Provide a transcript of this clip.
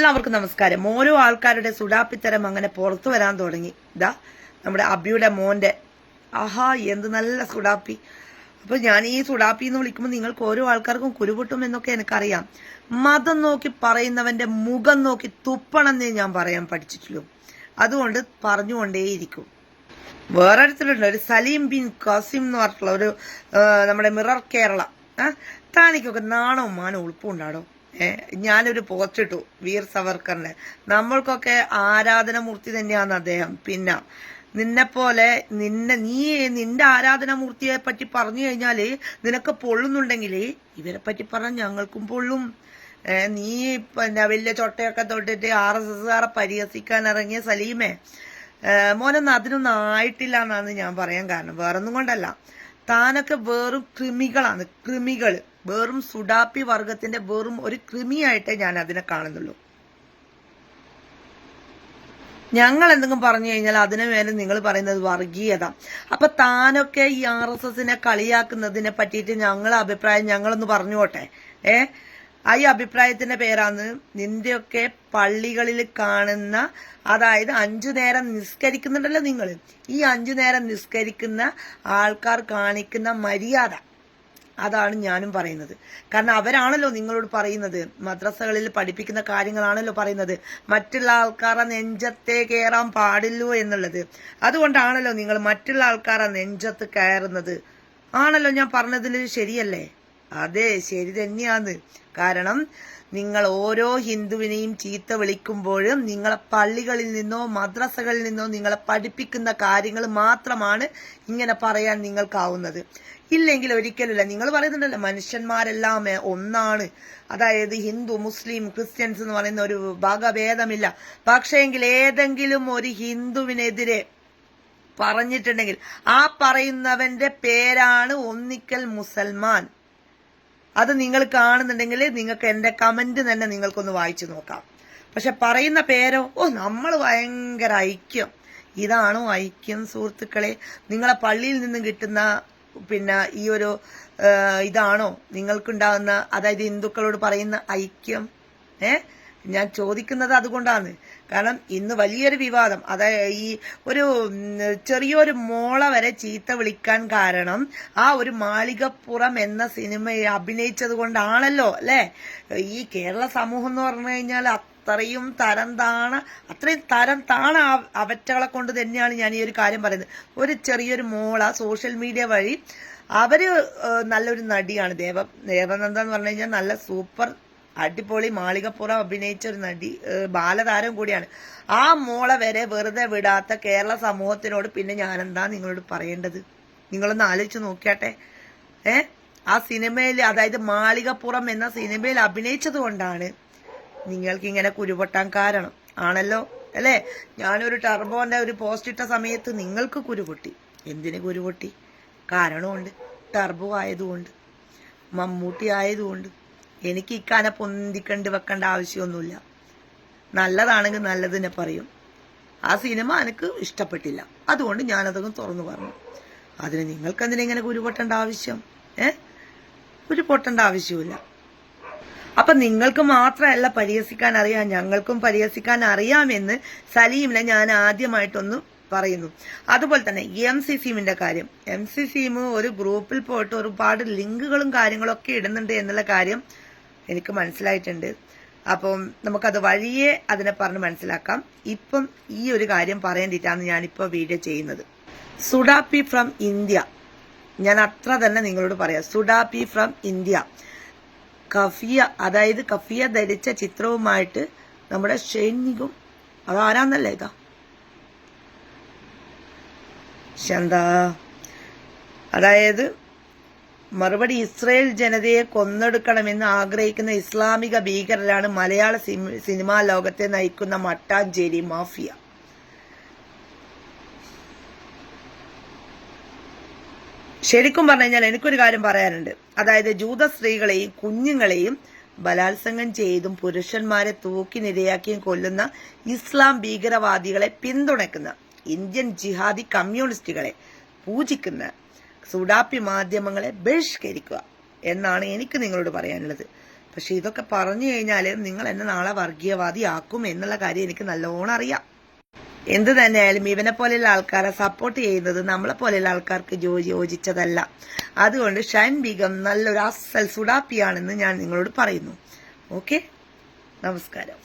എല്ലാവർക്കും നമസ്കാരം. ഓരോ ആൾക്കാരുടെ സുഡാപ്പിത്തരം അങ്ങനെ പുറത്തു വരാൻ തുടങ്ങി. ഇതാ നമ്മുടെ അബിയുടെ മോന്റെ. ആഹാ എന്ത് നല്ല സുഡാപ്പി അപ്പൊ ഞാൻ ഈ സുഡാപ്പി എന്ന് വിളിക്കുമ്പോൾ നിങ്ങൾക്ക് ഓരോ ആൾക്കാർക്കും കുരുപൊട്ടും എന്നൊക്കെ എനിക്കറിയാം. മതം നോക്കി പറയുന്നവന്റെ മുഖം നോക്കി തുപ്പണമെന്നേ ഞാൻ പറയാൻ പഠിച്ചിട്ടുള്ളൂ. അതുകൊണ്ട് പറഞ്ഞുകൊണ്ടേയിരിക്കും. വേറൊരുത്തരുണ്ട് ഒരു സലീം ബിൻ കാസിം എന്ന് പറഞ്ഞിട്ടുള്ള ഒരു നമ്മുടെ മിറർ കേരള. താനിക്കൊക്കെ നാണവും മാനവും ഉൾപ്പുണ്ടാടോ ഏ ഞാനൊരു പോസ്റ്റ് ഇട്ടു വീർ സവർക്കറിന്റെ നമ്മൾക്കൊക്കെ ആരാധനമൂർത്തി തന്നെയാണ് അദ്ദേഹം. പിന്നെ നിന്നെപ്പോലെ നിന്നെ നീ നിന്റെ ആരാധനമൂർത്തിയെ പറ്റി പറഞ്ഞു കഴിഞ്ഞാൽ നിനക്ക് പൊള്ളുന്നുണ്ടെങ്കിൽ ഇവരെ പറ്റി പറഞ്ഞാൽ ഞങ്ങൾക്കും പൊള്ളും. നീ പിന്നെ വലിയ ചൊട്ടയൊക്കെ തൊട്ടിട്ട് ആർ എസ് എസ്കാരെ പരിഹസിക്കാൻ ഇറങ്ങിയ സലീമേ. മോനൊന്നും അതിനൊന്നും ആയിട്ടില്ല എന്നാണ് ഞാൻ പറയാൻ കാരണം. വേറൊന്നും കൊണ്ടല്ല. താനൊക്കെ വെറും കൃമികളാണ് കൃമികൾ വെറും സുഡാപ്പി വർഗത്തിന്റെ വെറും ഒരു കൃമിയായിട്ടേ ഞാൻ അതിനെ കാണുന്നുള്ളൂ. ഞങ്ങൾ എന്തെങ്കിലും പറഞ്ഞു കഴിഞ്ഞാൽ അതിനു മേലെ നിങ്ങൾ പറയുന്നത് വർഗീയത. അപ്പൊ താനൊക്കെ ഈ ആർ എസ് എസിനെ കളിയാക്കുന്നതിനെ പറ്റിയിട്ട് ഞങ്ങളെ അഭിപ്രായം ഞങ്ങളൊന്ന് പറഞ്ഞോട്ടെ ഏ? ആ ഈ അഭിപ്രായത്തിന്റെ പേരാണ് നിന്റെയൊക്കെ പള്ളികളിൽ കാണുന്ന അതായത് അഞ്ചു നേരം നിസ്കരിക്കുന്നുണ്ടല്ലോ നിങ്ങൾ. ഈ അഞ്ചു നേരം നിസ്കരിക്കുന്ന ആൾക്കാർ കാണിക്കുന്ന മര്യാദ. അതാണ് ഞാനും പറയുന്നത്. കാരണം അവരാണല്ലോ നിങ്ങളോട് പറയുന്നത്. മദ്രസകളിൽ പഠിപ്പിക്കുന്ന കാര്യങ്ങളാണല്ലോ പറയുന്നത്. മറ്റുള്ള ആൾക്കാരെ നെഞ്ചത്തെ കയറാൻ പാടില്ലോ എന്നുള്ളത്. അതുകൊണ്ടാണല്ലോ നിങ്ങൾ മറ്റുള്ള ആൾക്കാരെ നെഞ്ചത്ത് കയറുന്നത്. ആണല്ലോ ഞാൻ പറഞ്ഞതിൽ ശരിയല്ലേ? അതെ ശരി തന്നെയാണ്. കാരണം നിങ്ങൾ ഓരോ ഹിന്ദുവിനെയും ചീത്ത വിളിക്കുമ്പോഴും നിങ്ങളെ പള്ളികളിൽ നിന്നോ മദ്രസകളിൽ നിന്നോ നിങ്ങളെ പഠിപ്പിക്കുന്ന കാര്യങ്ങൾ മാത്രമാണ് ഇങ്ങനെ പറയാൻ നിങ്ങൾക്കാവുന്നത്. ഇല്ലെങ്കിൽ ഒരിക്കലുമില്ല നിങ്ങൾ പറയുന്നുണ്ടല്ലോ മനുഷ്യന്മാരെല്ലാം ഒന്നാണ്. അതായത് ഹിന്ദു മുസ്ലിം ക്രിസ്ത്യൻസ് എന്ന് പറയുന്ന ഒരു ഭാഗഭേദമില്ല പക്ഷേങ്കിൽ ഏതെങ്കിലും ഒരു ഹിന്ദുവിനെതിരെ പറഞ്ഞിട്ടുണ്ടെങ്കിൽ ആ പറയുന്നവന്റെ പേരാണ് ഒന്നിക്കൽ മുസൽമാൻ. അത് നിങ്ങൾ കാണുന്നുണ്ടെങ്കിൽ നിങ്ങൾക്ക് എന്റെ കമന്റ് തന്നെ നിങ്ങൾക്കൊന്ന് വായിച്ചു നോക്കാം. പക്ഷെ പറയുന്ന പേരോ ഓ നമ്മൾ ഭയങ്കര ഐക്യം. ഇതാണോ ഐക്യം സുഹൃത്തുക്കളെ? നിങ്ങളെ പള്ളിയിൽ നിന്നും കിട്ടുന്ന പിന്നെ ഈ ഒരു ഇതാണോ നിങ്ങൾക്കുണ്ടാകുന്ന അതായത് ഹിന്ദുക്കളോട് പറയുന്ന ഐക്യം? ഏ ഞാൻ ചോദിക്കുന്നത് അതുകൊണ്ടാണ്. കാരണം ഇന്ന് വലിയൊരു വിവാദം. അതായത് ഈ ഒരു ചെറിയൊരു മോള വരെ ചീത്ത വിളിക്കാൻ കാരണം ആ ഒരു മാളികപ്പുറം എന്ന സിനിമയെ അഭിനയിച്ചത് കൊണ്ടാണല്ലോ അല്ലേ? ഈ കേരള സമൂഹം എന്ന് പറഞ്ഞു കഴിഞ്ഞാൽ അത്രയും തരം താണ അത്രയും തരം താണ അവറ്റകളെ കൊണ്ട് തന്നെയാണ് ഞാൻ ഈ ഒരു കാര്യം പറയുന്നത്. ഒരു ചെറിയൊരു മോള സോഷ്യൽ മീഡിയ വഴി അവർ നല്ലൊരു നടിയാണ്. ദേവ ദേവനന്ദ എന്ന് പറഞ്ഞു കഴിഞ്ഞാൽ നല്ല സൂപ്പർ അടിപൊളി മാളികപ്പുറം അഭിനയിച്ച ഒരു നടി ബാലതാരം കൂടിയാണ്. ആ മോളെ വരെ വെറുതെ വിടാത്ത കേരള സമൂഹത്തിനോട് പിന്നെ ഞാനെന്താ നിങ്ങളോട് പറയേണ്ടത്? നിങ്ങളൊന്ന് ആലോചിച്ച് നോക്കിയാട്ടെ. ഏ? ആ സിനിമയിൽ അതായത് മാളികപ്പുറം എന്ന സിനിമയിൽ അഭിനയിച്ചത് കൊണ്ടാണ് നിങ്ങൾക്ക് ഇങ്ങനെ കുരുപൊട്ടാൻ കാരണം. ആണല്ലോ? അല്ലേ? ഞാനൊരു ടർബോന്റെ ഒരു പോസ്റ്റ് ഇട്ട സമയത്ത് നിങ്ങൾക്ക് കുരുപൊട്ടി. എന്തിന് കുരുപൊട്ടി? കാരണമുണ്ട്. ടർബോ ആയതുകൊണ്ട്. മമ്മൂട്ടി ആയതുകൊണ്ട്. എനിക്ക് ഇക്കാന പൊന്തിക്കണ്ട് വെക്കേണ്ട ആവശ്യമൊന്നുമില്ല. നല്ലതാണെങ്കിൽ നല്ലതിനെ പറയും. ആ സിനിമ എനിക്ക് ഇഷ്ടപ്പെട്ടില്ല. അതുകൊണ്ട് ഞാനതൊക്കെ തുറന്നു പറഞ്ഞു. അതിന് നിങ്ങൾക്ക് എന്തിനാ ഇങ്ങനെ കുരുപൊട്ടേണ്ട ആവശ്യം? ഏ? ഉരുപൊട്ടേണ്ട ആവശ്യമില്ല അപ്പൊ നിങ്ങൾക്ക് മാത്രമല്ല പരിഹസിക്കാൻ അറിയാം. ഞങ്ങൾക്കും പരിഹസിക്കാൻ അറിയാമെന്ന് സലീമിനെ ഞാൻ ആദ്യമായിട്ടൊന്ന് പറയുന്നു. അതുപോലെ തന്നെ എം സി സീമിന്റെ കാര്യം. എം സി സീം ഒരു ഗ്രൂപ്പിൽ പോയിട്ട് ഒരുപാട് ലിങ്കുകളും കാര്യങ്ങളൊക്കെ ഇടുന്നുണ്ട് എന്നുള്ള കാര്യം എനിക്ക് മനസ്സിലായിട്ടുണ്ട്. അപ്പം നമുക്കത് വഴിയെ അതിനെ പറഞ്ഞ് മനസ്സിലാക്കാം. ഇപ്പം ഈ ഒരു കാര്യം പറയേണ്ടിട്ടാണ് ഞാനിപ്പോൾ വീഡിയോ ചെയ്യുന്നത്. സുഡാപ്പി ഫ്രം ഇന്ത്യ. ഞാൻ അത്ര തന്നെ നിങ്ങളോട് പറയാം. സുഡാപ്പി ഫ്രം ഇന്ത്യ. കഫിയ അതായത് കഫിയ ധരിച്ച ചിത്രവുമായിട്ട് നമ്മുടെ ഷെയ്നികും അതാരാന്നല്ലേ ഇതാ? ശന്താ. അതായത് മറുപടി ഇസ്രയേൽ ജനതയെ കൊന്നെടുക്കണമെന്ന് ആഗ്രഹിക്കുന്ന ഇസ്ലാമിക ഭീകരരാണ് മലയാള സിനി- സിനിമാ ലോകത്തെ നയിക്കുന്ന മട്ടാഞ്ചേരി മാഫിയ. ശരിക്കും പറഞ്ഞു കഴിഞ്ഞാൽ എനിക്കൊരു കാര്യം പറയാനുണ്ട്. അതായത് ജൂത സ്ത്രീകളെയും കുഞ്ഞുങ്ങളെയും ബലാത്സംഗം ചെയ്തും പുരുഷന്മാരെ തൂക്കി തൂക്കിനിരയാക്കിയും കൊല്ലുന്ന ഇസ്ലാം ഭീകരവാദികളെ പിന്തുണയ്ക്കുന്ന ഇന്ത്യൻ ജിഹാദി കമ്മ്യൂണിസ്റ്റുകളെ പൂജിക്കുന്ന സുഡാപ്പി മാധ്യമങ്ങളെ ബഹിഷ്കരിക്കുക എന്നാണ് എനിക്ക് നിങ്ങളോട് പറയാനുള്ളത്. പക്ഷെ ഇതൊക്കെ പറഞ്ഞു കഴിഞ്ഞാൽ നിങ്ങൾ എന്നെ നാളെ വർഗീയവാദിയാക്കും എന്നുള്ള കാര്യം എനിക്ക് നല്ലോണം അറിയാം. എന്ത് തന്നെയായാലും ഇവനെ പോലെയുള്ള ആൾക്കാരെ സപ്പോർട്ട് ചെയ്യുന്നത് നമ്മളെ പോലെയുള്ള ആൾക്കാർക്ക് യോജിച്ചതല്ല. അതുകൊണ്ട് ഷൈൻ ബീഗം നല്ലൊരു അസൽ സുഡാപ്പിയാണെന്ന് ഞാൻ നിങ്ങളോട് പറയുന്നു. ഓക്കെ? നമസ്കാരം.